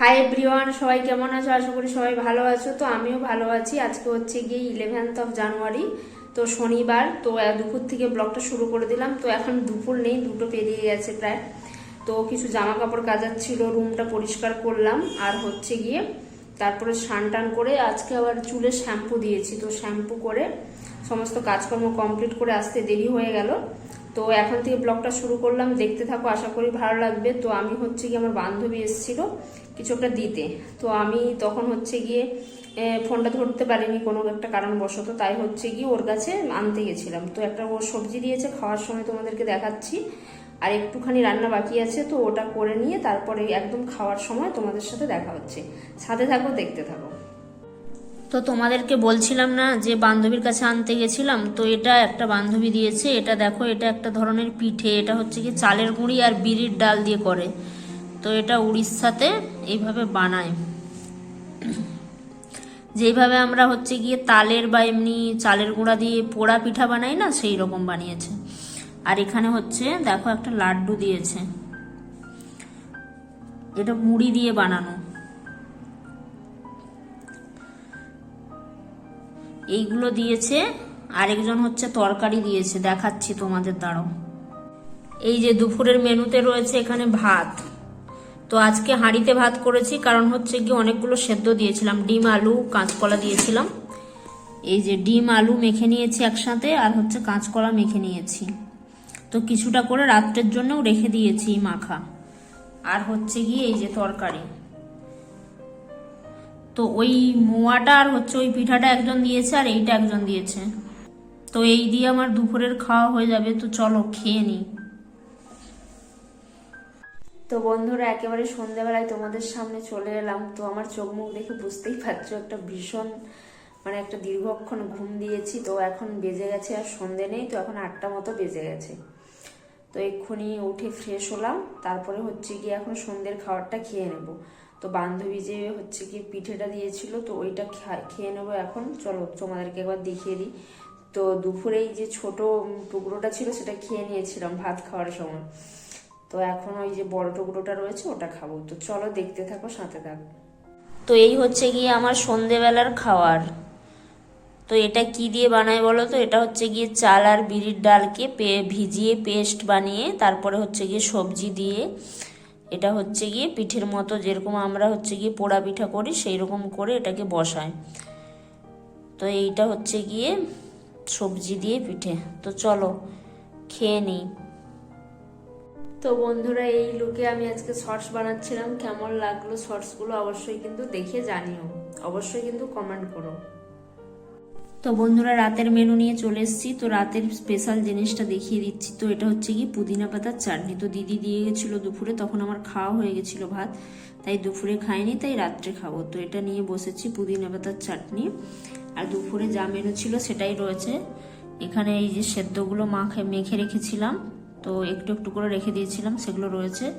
Hi everyone সবাই কেমন আছো? আশা করি সবাই ভালো আছো। তো আমিও ভালো আছি। আজকে হচ্ছে গিয়ে ইলেভেন্থ অফ জানুয়ারি তো শনিবার। তো দুপুর থেকে ব্লগটা শুরু করে দিলাম। তো এখন দুপুর নেই, দুটো পেরিয়ে গেছে প্রায়। তো কিছু জামা কাপড় কাজার ছিল রুমটা পরিষ্কার করলাম। আর হচ্ছে গিয়ে তারপরে স্নান টান করে আজকে আবার চুলে শ্যাম্পু দিয়েছি। তো শ্যাম্পু করে সমস্ত কাজকর্ম কমপ্লিট করে আসতে দেরি হয়ে গেল। তো এখন থেকে ব্লগটা শুরু করলাম, দেখতে থাকো, আশা করি ভালো লাগবে। তো আমি হচ্ছে গিয়ে আমার বান্ধবী এসেছিল কিছু একটা দিতে। তো আমি তখন হচ্ছে গিয়ে ফোনটা ধরতে পারিনি কোনো একটা কারণবশত, তাই হচ্ছে গিয়ে ওর কাছে আনতে গেছিলাম। তো একটা ও সবজি দিয়েছে, খাওয়ার সময় তোমাদেরকে দেখাচ্ছি। আর একটুখানি রান্না বাকি আছে, তো ওটা করে নিয়ে তারপরে একদম খাওয়ার সময় তোমাদের সাথে দেখা হচ্ছে। সাথে থাকো, দেখতে থাকো। তো তোমাদেরকে বলছিলাম না যে বান্ধবীর কাছে আনতে গেছিলাম, তো এটা একটা বান্ধবী দিয়েছে, এটা দেখো, এটা একটা ধরনের পিঠে, এটা হচ্ছে কি চালের গুঁড়ি আর বিড়ির ডাল দিয়ে করে। তো এটা উড়িষ্যাতে এইভাবে বানায়। যেইভাবে আমরা হচ্ছে গিয়ে তালের বা এমনি চালের গুঁড়া দিয়ে পোড়া পিঠা বানাই না, সেই রকম বানিয়েছে। আর এখানে হচ্ছে, দেখো একটা লাড্ডু দিয়েছে। এটা মুড়ি দিয়ে বানানো। এইগুলো দিয়েছে, আরেকজন হচ্ছে তরকারি দিয়েছে, দেখাচ্ছি তোমাদের, দাঁড়াও। এই যে দুপুরের মেনুতে রয়েছে এখানে ভাত। তো আজকে হাঁড়িতে ভাত করেছি, কারণ হচ্ছে কি অনেকগুলো সেদ্ধ দিয়েছিলাম। ডিম, আলু, কাঁচকলা দিয়েছিলাম। এই যে ডিম, আলু মেখে নিয়েছি একসাথে, আর হচ্ছে কাঁচকলা মেখে নিয়েছি। তো কিছুটা করে রাত্রের জন্যও রেখে দিয়েছি মাখা। আর হচ্ছে গিয়ে এই যে তরকারি। তো ওই মোয়াটা আর হচ্ছে ওই পিঠাটা একজন দিয়েছে আর এইটা একজন দিয়েছে। তো এই দিয়ে আমার দুপুরের খাওয়া হয়ে যাবে, তো চলো খেয়ে নিই। তো বন্ধুরা, একেবারে সন্ধ্যাবেলায় তোমাদের সামনে চলে এলাম। তো আমার চোখ মুখ দেখে বুঝতেই পারছ, একটা ভীষণ মানে একটা দীর্ঘক্ষণ ঘুম দিয়েছি। তো এখন বেজে গেছে আর সন্ধে নেই, তো এখন আটটা মতো বেজে গেছে। তো এক্ষুনি উঠে ফ্রেশ হলাম, তারপরে হচ্ছে গিয়ে এখন সন্ধ্যের খাবারটা খেয়ে নেব। তো বান্ধবী যে হচ্ছে কি পিঠেটা দিয়েছিল, তো ওইটা খেয়ে নেব এখন। চলো, তোমাদেরকে একবার দেখিয়ে দিই। তো দুপুরে এই যে ছোট টুকরোটা ছিল, সেটা খেয়ে নিয়েছিলাম ভাত খাওয়ার সময়। তো এখন ওই যে বড় টুকরোটা রয়েছে, ওটা খাব। তো চলো দেখতে থাকো, সাথে থাকো। তো এই হচ্ছে গিয়ে আমার সন্ধেবেলার খাওয়ার। তো এটা কি দিয়ে বানায় বলো তো? এটা হচ্ছে গিয়ে চাল আর বিড়ির ডালকে ভিজিয়ে পেস্ট বানিয়ে, তারপরে হচ্ছে গিয়ে সবজি দিয়ে এটা হচ্ছে গিয়ে পিঠের মতো যেরকম আমরা হচ্ছে গিয়ে পোড়া পিঠা করি সেই রকম করে এটাকে বসায়। তো এইটা হচ্ছে গিয়ে সবজি দিয়ে পিঠে। তো চলো, খেয়ে নিই। তো বন্ধুরা, এই লুকে আমি আজকে শর্টস বানাচ্ছিলাম। কেমন লাগল শর্টসগুলো অবশ্যই কিন্তু দেখে জানিও। অবশ্যই কিন্তু কমেন্ট করো। তো বন্ধুরা, রাতের মেনু নিয়ে চলে এসেছি। তো রাতের স্পেশাল জিনিসটা দেখিয়ে দিচ্ছি। তো এটা হচ্ছে কি, পুদিনা পাতার চাটনি। তো দিদি দিয়ে গেছিল দুপুরে, তখন আমার খাওয়া হয়ে গেছিল ভাত। তাই দুপুরে খাইনি, তাই রাত্রে খাব। তো এটা নিয়ে বসেছি পুদিনা পাতার চাটনি। আর দুপুরে যা মেনু ছিল সেটাই রয়েছে। এখানে এই যে সেদ্ধগুলো মাখে, মেখে রেখেছিলাম। তো একটু একটু করে রেখে দিয়েছিলাম, সেগুলো রয়েছে।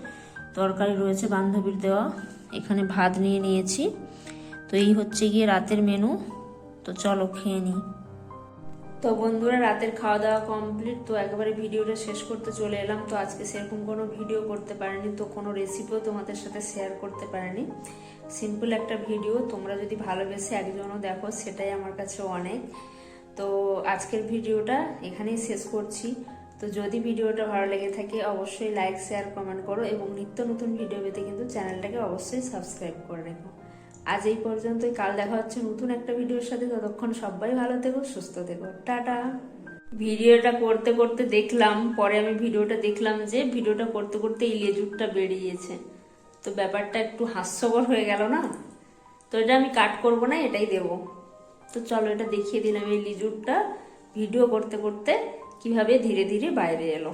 তরকারি রয়েছে, বান্ধবীর দেওয়া। এখানে ভাত নিয়ে নিয়েছি। তো এই হচ্ছে গিয়ে রাতের মেনু তো চলো খেয়ে নিই। তো বন্ধুরা, রাতের খাওয়া দাওয়া কমপ্লিট তো একেবারে ভিডিওটা শেষ করতে চলে এলাম। তো আজকে সেরকম কোনো ভিডিও করতে পারিনি, তো কোনো রেসিপিও তোমাদের সাথে শেয়ার করতে পারিনি। সিম্পল একটা ভিডিও তোমরা যদি ভালোবেসে একজনও দেখো, সেটাই আমার কাছে অনেক। তো আজকের ভিডিওটা এখানেই শেষ করছি। তো যদি ভিডিওটা ভালো লেগে থাকে, অবশ্যই লাইক শেয়ার কমেন্ট করো এবং নিত্য নতুন ভিডিও পেতে কিন্তু চ্যানেলটাকে অবশ্যই সাবস্ক্রাইব করে রেখো। আজ এই পর্যন্তই। কাল দেখা হচ্ছে নতুন একটা ভিডিওর সাথে। ততক্ষণ সবাই ভালো থেকো, সুস্থ থেকো। টাটা। ভিডিওটা করতে করতে দেখলাম, পরে আমি ভিডিওটা দেখলাম যে ভিডিওটা করতে করতে এই লেজুরটা বেরিয়েছে। তো ব্যাপারটা একটু হাস্যকর হয়ে গেল না? তো এটা আমি কাট করব না, এটাই দেব। তো চলো এটা দেখিয়ে দিলাম এই লিজুরটা। ভিডিও করতে করতে কীভাবে ধীরে ধীরে বাইরে এলো।